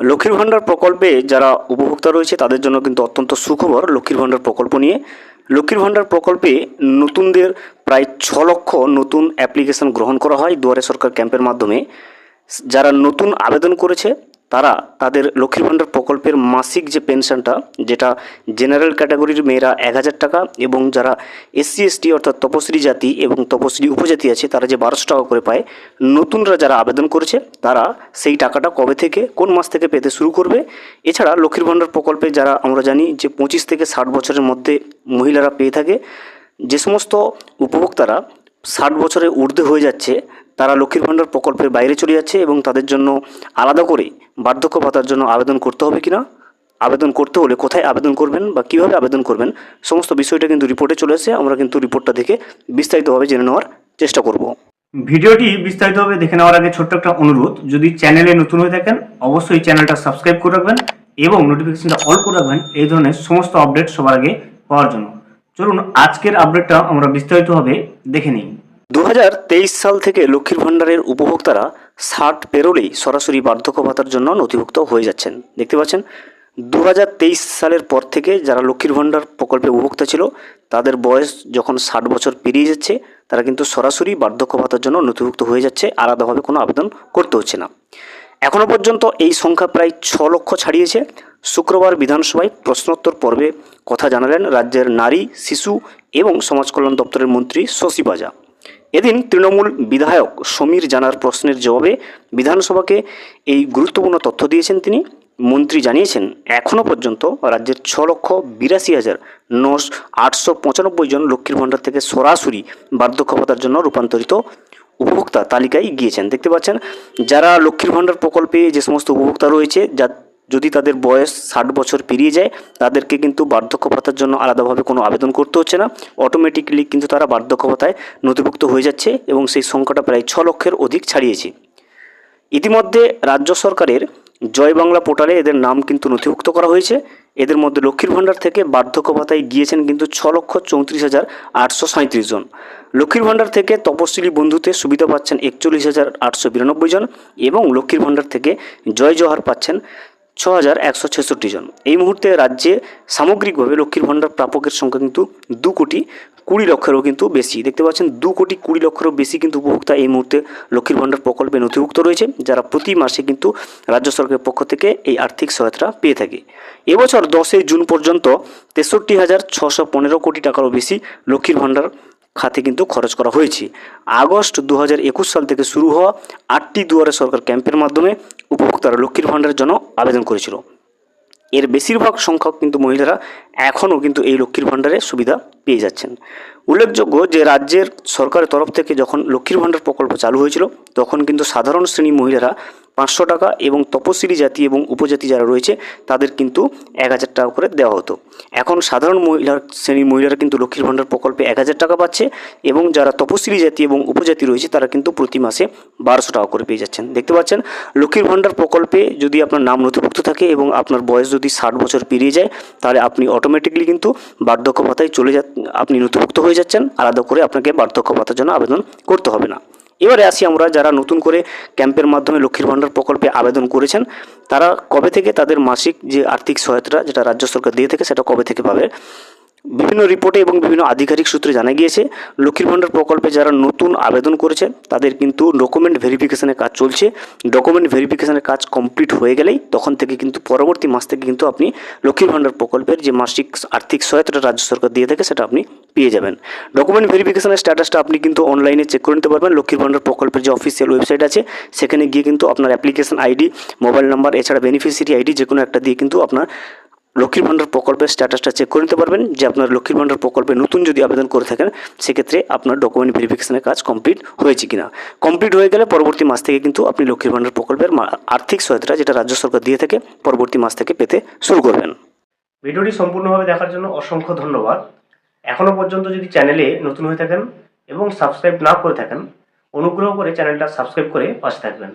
লক্ষ্মীর ভাণ্ডার প্রকল্পে যারা উপভোক্তা রয়েছে, তাদের জন্য কিন্তু অত্যন্ত সুখবর লক্ষ্মীর ভাণ্ডার প্রকল্প নিয়ে। লক্ষ্মীর ভাণ্ডার প্রকল্পে নতুনদের প্রায় ছ লক্ষ নতুন অ্যাপ্লিকেশন গ্রহণ করা হয় দুয়ারে সরকার ক্যাম্পের মাধ্যমে। যারা নতুন আবেদন করেছে তারা তাদের লক্ষ্মীর ভাণ্ডার প্রকল্পের মাসিক যে পেনশনটা, যেটা জেনারেল ক্যাটাগরির মেয়েরা এক হাজার টাকা এবং যারা এসসি এসটি অর্থাৎ তপশ্রী জাতি এবং তপশ্রী উপজাতি আছে, তারা যে বারোশো টাকা করে পায়, নতুনরা যারা আবেদন করেছে, তারা সেই টাকাটা কবে থেকে, কোন মাস থেকে পেতে শুরু করবে? এছাড়া লক্ষ্মীর ভাণ্ডার প্রকল্পে যারা আমরা জানি যে পঁচিশ থেকে ষাট বছরের মধ্যে মহিলারা পেয়ে থাকে, যে সমস্ত উপভোক্তারা ষাট বছরে ঊর্ধ্বে হয়ে যাচ্ছে তারা লক্ষ্মীর ভাণ্ডার প্রকল্পের বাইরে চলে যাচ্ছে এবং তাদের জন্য আলাদা করে বার্ধক্য ভাতার জন্য আবেদন করতে হবে কিনা? আবেদন করতে হলে কোথায় আবেদন করবেন বা কীভাবে আবেদন করবেন? সমস্ত বিষয়টা কিন্তু রিপোর্টে চলে এসেছে আমরা কিন্তু রিপোর্টটা দেখে বিস্তারিতভাবে জেনে নেওয়ার চেষ্টা করব। ভিডিওটি বিস্তারিতভাবে দেখে নেওয়ার আগে ছোট্ট একটা অনুরোধ, যদি চ্যানেলে নতুন হয়ে থাকেন, অবশ্যই চ্যানেলটা সাবস্ক্রাইব করে রাখবেন এবং নোটিফিকেশনটা অল করে রাখবেন। এই ধরনের সমস্ত আপডেট সবার আগে পাওয়ার জন্য। চলুন, আজকের আপডেটটা আমরা বিস্তারিতভাবে দেখে নিই। দু হাজার তেইশ সাল থেকে লক্ষ্মীর ভাণ্ডারের উপভোক্তারা ষাট পেরোলেই সরাসরি বার্ধক্য ভাতার জন্য নথিভুক্ত হয়ে যাচ্ছেন। দেখতে পাচ্ছেন দু হাজার তেইশ সালের পর থেকে যারা লক্ষ্মীর ভাণ্ডার প্রকল্পে উপভোক্তা ছিল, তাদের বয়স যখন ষাট বছর পেরিয়ে যাচ্ছে, তারা কিন্তু সরাসরি বার্ধক্য ভাতার জন্য নথিভুক্ত হয়ে যাচ্ছে, আলাদাভাবে কোনো আবেদন করতে হচ্ছে না। এখনও পর্যন্ত এই সংখ্যা প্রায় ছ লক্ষ ছাড়িয়েছে। শুক্রবার বিধানসভায় প্রশ্নোত্তর পর্বে কথা জানালেন রাজ্যের নারী, শিশু এবং সমাজ কল্যাণ দপ্তরের মন্ত্রী শশী বাজা। এদিন তৃণমূল বিধায়ক সমীর জানার প্রশ্নের জবাবে বিধানসভাকে এই গুরুত্বপূর্ণ তথ্য দিয়েছেন তিনি। মন্ত্রী জানিয়েছেন এখনও পর্যন্ত রাজ্যের ছ লক্ষ বিরাশি হাজার নশ আটশো পঁচানব্বই জন লক্ষ্মীর ভাণ্ডার থেকে সরাসরি বার্ধক্য ভাতার জন্য রূপান্তরিত উপভোক্তা তালিকায় গিয়েছেন। দেখতে পাচ্ছেন, যারা লক্ষ্মীর ভাণ্ডার প্রকল্পে যে সমস্ত উপভোক্তা রয়েছে, যা যদি তাদের বয়স ষাট বছর পেরিয়ে যায়, তাদেরকে কিন্তু বার্ধক্য ভাতার জন্য আলাদাভাবে কোনো আবেদন করতে হচ্ছে না। অটোমেটিকলি কিন্তু তারা বার্ধক্য ভাতায় নথিভুক্ত হয়ে যাচ্ছে এবং সেই সংখ্যাটা প্রায় ছ লক্ষের অধিক ছাড়িয়েছে। ইতিমধ্যে রাজ্য সরকারের জয় বাংলা পোর্টালে এদের নাম কিন্তু নথিভুক্ত করা হয়েছে। এদের মধ্যে লক্ষ্মীর ভাণ্ডার থেকে বার্ধক্য ভাতায় গিয়েছেন কিন্তু ছ লক্ষ চৌত্রিশ হাজার আটশো সাঁত্রিশ জন। লক্ষ্মীর ভাণ্ডার থেকে তপশিলি বন্ধুতে সুবিধা পাচ্ছেন একচল্লিশ হাজার আটশো বিরানব্বই জন এবং লক্ষ্মীর ভাণ্ডার থেকে জয় জোহার পাচ্ছেন ছ হাজার একশো ছেষট্টি জন। এই মুহূর্তে রাজ্যে সামগ্রিকভাবে লক্ষ্মীর ভাণ্ডার প্রাপকের সংখ্যা কিন্তু দু কোটি কুড়ি লক্ষেরও কিন্তু বেশি। দেখতে পাচ্ছেন, দু কোটি কুড়ি লক্ষেরও বেশি কিন্তু উপভোক্তা এই মুহূর্তে লক্ষ্মীর ভাণ্ডার প্রকল্পে নথিভুক্ত রয়েছে, যারা প্রতি মাসে কিন্তু রাজ্য সরকারের পক্ষ থেকে এই আর্থিক সহায়তা পেয়ে থাকে। এবছর দশই জুন পর্যন্ত তেষট্টি হাজার ছশো পনেরো কোটি টাকারও বেশি লক্ষ্মীর ভাণ্ডার খাতে কিন্তু খরচ করা হয়েছে। আগস্ট দু হাজার একুশ সাল থেকে শুরু হওয়া আটটি দুয়ারে সরকার ক্যাম্পের মাধ্যমে উপভোক্তারা লক্ষ্মীর ভাণ্ডারের জন্য আবেদন করেছিল। এর বেশিরভাগ সংখ্যক কিন্তু মহিলারা এখনও কিন্তু এই লক্ষ্মীর ভাণ্ডারে সুবিধা পেয়ে যাচ্ছেন। উল্লেখযোগ্য যে রাজ্যের সরকারের তরফ থেকে যখন লক্ষ্মীর ভাণ্ডার প্রকল্প চালু হয়েছিল, তখন কিন্তু সাধারণ শ্রেণি মহিলারা পাঁচশো টাকা এবং তপশিলি জাতি এবং উপজাতি যারা রয়েছে, তাদের কিন্তু এক হাজার টাকা করে দেওয়া হতো। এখন সাধারণ মহিলার শ্রেণির মহিলারা কিন্তু লক্ষ্মীর ভাণ্ডার প্রকল্পে এক হাজার টাকা পাচ্ছে এবং যারা তপশিলি জাতি এবং উপজাতি রয়েছে, তারা কিন্তু প্রতি মাসে বারোশো টাকা করে পেয়ে যাচ্ছেন। দেখতে পাচ্ছেন, লক্ষ্মীর ভাণ্ডার প্রকল্পে যদি আপনার নাম নথিভুক্ত থাকে এবং আপনার বয়স যদি ষাট বছর পেরিয়ে যায়, তাহলে আপনি অটোমেটিকলি কিন্তু বার্ধক্য ভাতায় চলে যা আপনি নথিভুক্ত হয়ে যাচ্ছেন, আলাদা করে আপনাকে বার্ধক্য ভাতার জন্য আবেদন করতে হবে না। এবারে আসি আমরা যারা নতুন করে ক্যাম্পের মাধ্যমে লক্ষ্মীর ভাণ্ডার প্রকল্পে আবেদন করেছেন, তারা কবে থেকে তাদের মাসিক যে আর্থিক সহায়তাটা যেটা রাজ্য সরকার দিয়ে থাকে সেটা কবে থেকে পাবে? বিভিন্ন রিপোর্টে এবং বিভিন্ন আধিকারিক সূত্রে জানা গিয়েছে, লক্ষ্মীর ভাণ্ডার প্রকল্পে যারা নতুন আবেদন করেছে, তাদের কিন্তু ডকুমেন্ট ভেরিফিকেশনের কাজ চলছে। ডকুমেন্ট ভেরিফিকেশনের কাজ কমপ্লিট হয়ে গেলেই তখন থেকে কিন্তু পরবর্তী মাস থেকে কিন্তু আপনি লক্ষ্মীর ভাণ্ডার প্রকল্পের যে মাসিক আর্থিক সহায়তাটা রাজ্য সরকার দিয়ে থাকে, সেটা আপনি পেয়ে যাবেন। ডকুমেন্ট ভেরিফিকেশনের স্ট্যাটাসটা আপনি কিন্তু অনলাইনে চেক করে নিতে পারবেন। লক্ষ্মীর ভাণ্ডার প্রকল্পের যে অফিসিয়াল ওয়েবসাইট আছে, সেখানে গিয়ে কিন্তু আপনার অ্যাপ্লিকেশন আইডি মোবাইল নাম্বার এছাড়া বেনিফিশিয়ারি আইডি যে কোনো একটা দিয়ে কিন্তু আপনার লক্ষ্মীর ভাণ্ডার প্রকল্পের স্ট্যাটাসটা চেক করে নিতে পারবেন যে আপনার লক্ষ্মীর ভাণ্ডার প্রকল্পে নতুন যদি আবেদন করে থাকেন, সেক্ষেত্রে আপনার ডকুমেন্ট ভেরিফিকেশনের কাজ কমপ্লিট হয়েছে কিনা। কমপ্লিট হয়ে গেলে পরবর্তী মাস থেকে কিন্তু আপনি লক্ষ্মীর ভাণ্ডার প্রকল্পের আর্থিক সহায়তা যেটা রাজ্য সরকার দিয়ে থাকে, পরবর্তী মাস থেকে পেতে শুরু করবেন। ভিডিওটি সম্পূর্ণভাবে দেখার জন্য অসংখ্য ধন্যবাদ। এখনও পর্যন্ত যদি চ্যানেলে নতুন হয়ে থাকেন এবং সাবস্ক্রাইব না করে থাকেন, অনুগ্রহ করে চ্যানেলটা সাবস্ক্রাইব করে পাশে থাকবেন।